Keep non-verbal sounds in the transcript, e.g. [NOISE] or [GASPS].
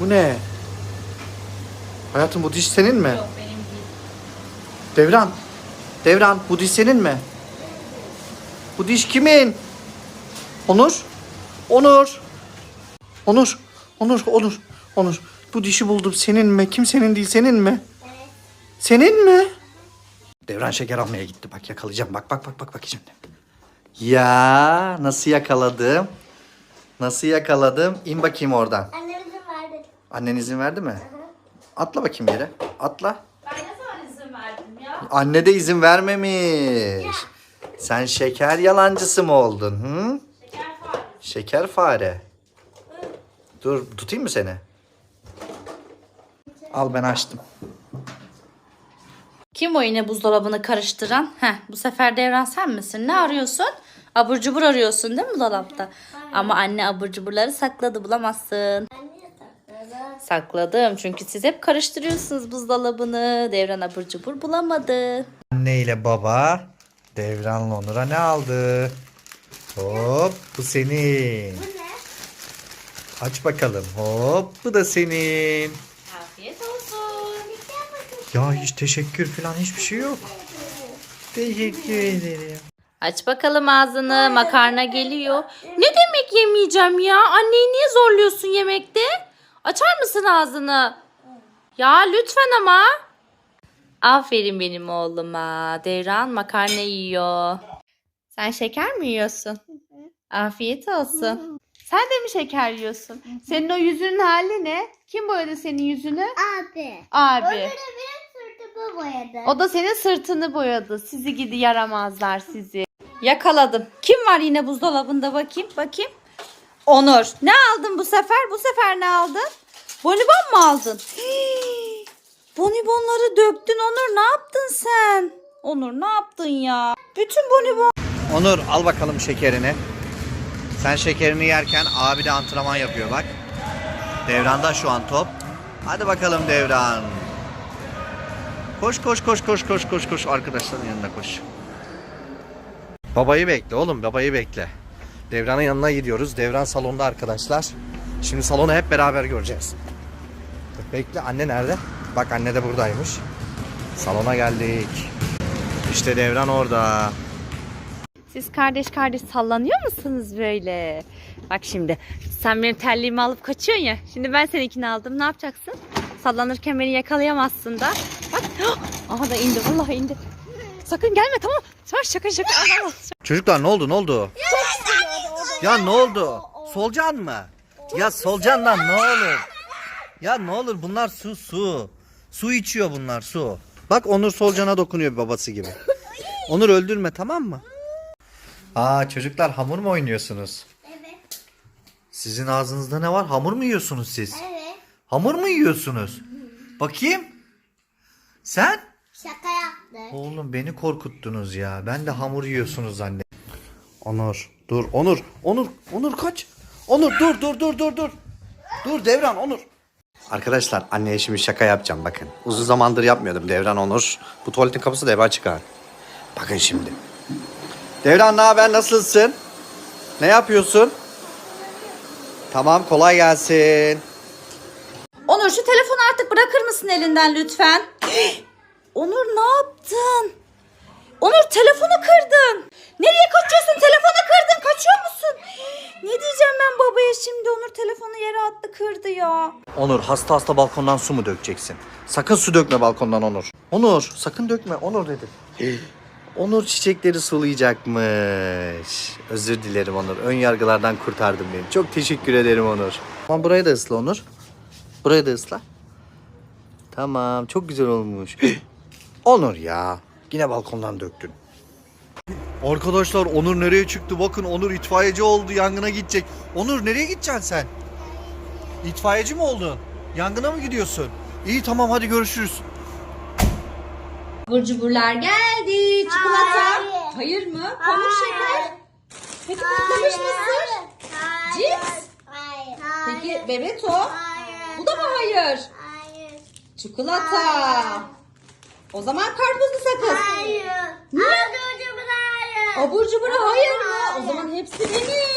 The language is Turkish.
Bu ne? Hayatım bu diş senin mi? Yok benim değil. Devran. Devran bu diş senin mi? Bu diş kimin? Onur. Onur. Onur. Onur. Onur. Onur. Bu dişi buldum. Senin mi? Kimsenin değil senin mi? Senin mi? Devran şeker almaya gitti. Bak yakalayacağım. Bak bak bak bak bak şimdi. Ya nasıl yakaladım? Nasıl yakaladım? İn bakayım oradan. Vardı. Annen izin verdi mi? Atla bakayım yere. Atla. Ben ne zaman izin verdim ya? Anne de izin vermemiş. Sen şeker yalancısı mı oldun? Hı? Şeker fare. Şeker fare. Dur tutayım mı seni? Al ben açtım. Kim o yine buzdolabını karıştıran? Heh, bu sefer devran sen misin? Ne arıyorsun? Abur cubur arıyorsun değil mi dolapta? Ama anne abur cuburları sakladı bulamazsın. Anne. Sakladım çünkü siz hep karıştırıyorsunuz buzdolabını. Devran abur cubur bulamadı. Anne ile baba Devran'la Onur'a ne aldı? Hop bu senin. Bu ne? Aç bakalım. Hop bu da senin. Afiyet olsun. Ya hiç teşekkür falan hiçbir şey yok. Teşekkür ederim. Aç bakalım ağzını. Makarna geliyor. Ne demek yemeyeceğim ya? Anneyi niye zorluyorsun yemekte? Açar mısın ağzını? Ya lütfen ama. Aferin benim oğluma. Devran makarna yiyor. Sen şeker mi yiyorsun? Afiyet olsun. Sen de mi şeker yiyorsun? Senin o yüzünün hali ne? Kim boyadı senin yüzünü? Abi. Abi. Öbürü benim sırtımı boyadı. O da senin sırtını boyadı. Sizi gidi yaramazlar sizi. Yakaladım. Kim var yine buzdolabında bakayım bakayım. Onur. Ne aldın bu sefer? Bu sefer ne aldın? Bonibon mu aldın? Bonibonları döktün Onur. Ne yaptın sen? Onur ne yaptın ya? Bütün bonibon. Onur al bakalım şekerini. Sen şekerini yerken abi de antrenman yapıyor bak. Devran'da şu an top. Hadi bakalım Devran. Koş koş koş koş koş koş koş arkadaşların yanına koş. Babayı bekle oğlum babayı bekle. Devran'ın yanına gidiyoruz. Devran salonda arkadaşlar. Şimdi salonu hep beraber göreceğiz. Bekle anne nerede? Bak anne de buradaymış. Salona geldik. İşte Devran orada. Siz kardeş kardeş sallanıyor musunuz böyle? Bak şimdi sen benim terliğimi alıp kaçıyorsun ya. Şimdi ben seninkini aldım. Ne yapacaksın? Sallanırken beni yakalayamazsın da. Bak. [GASPS] Aha da indi. Vallahi indi. Sakın gelme tamam. Şaka şaka. Çocuklar ne oldu ne oldu? Ya ne oldu? Solcan mı? Ya solcandan ne olur? Ya ne olur bunlar su su. Su içiyor bunlar su. Bak Onur solcana dokunuyor babası gibi. Onur öldürme tamam mı? Aa çocuklar hamur mu oynuyorsunuz? Evet. Sizin ağzınızda ne var? Hamur mu yiyorsunuz siz? Evet. Hamur mu yiyorsunuz? Bakayım. Sen? Şaka yaptı. Oğlum beni korkuttunuz ya. Ben de hamur yiyorsunuz zannet. Onur dur Onur. Onur Onur kaç. Onur dur dur dur dur dur. Dur Devran Onur. Arkadaşlar anneye şimdi şaka yapacağım bakın. Uzun zamandır yapmıyordum Devran Onur. Bu tuvaletin kapısı da eve çıkar. Bakın şimdi. Devran ne haber nasılsın? Ne yapıyorsun? Tamam kolay gelsin. Onur şu telefonu artık bırakır mısın elinden lütfen? [GASPS] Onur ne yaptın? Onur telefonu kırdın. Nereye kaçıyorsun? Telefonu kırdın. Kaçıyor musun? Ne diyeceğim babaya şimdi? Onur telefonu yere attı kırdı ya. Onur hasta hasta balkondan su mu dökeceksin? Sakın su dökme balkondan Onur. Onur sakın dökme Onur dedim. [GASPS] Onur çiçekleri sulayacakmış. Özür dilerim Onur. Ön yargılardan kurtardın beni. Çok teşekkür ederim Onur. Tamam burayı da ısla Onur. Burayı da ısla. Tamam çok güzel olmuş. [GASPS] Onur ya. Yine balkondan döktün. Arkadaşlar Onur nereye çıktı? Bakın Onur itfaiyeci oldu. Yangına gidecek. Onur nereye gideceksin sen? İtfaiyeci mi oldun? Yangına mı gidiyorsun? İyi tamam hadi görüşürüz. Abur cuburlar geldi. Çikolata. Hayır. Hayır mı? Pamuk şeker. Peki patlamış mısır? Hayır. Cips. Hayır. Peki bebeto. Hayır. Bu da mı hayır? Hayır. Çikolata. O zaman karpuzlu sakız. Hayır. Niye? Hayır. Abur cubur hayır mı? O zaman hepsi benim.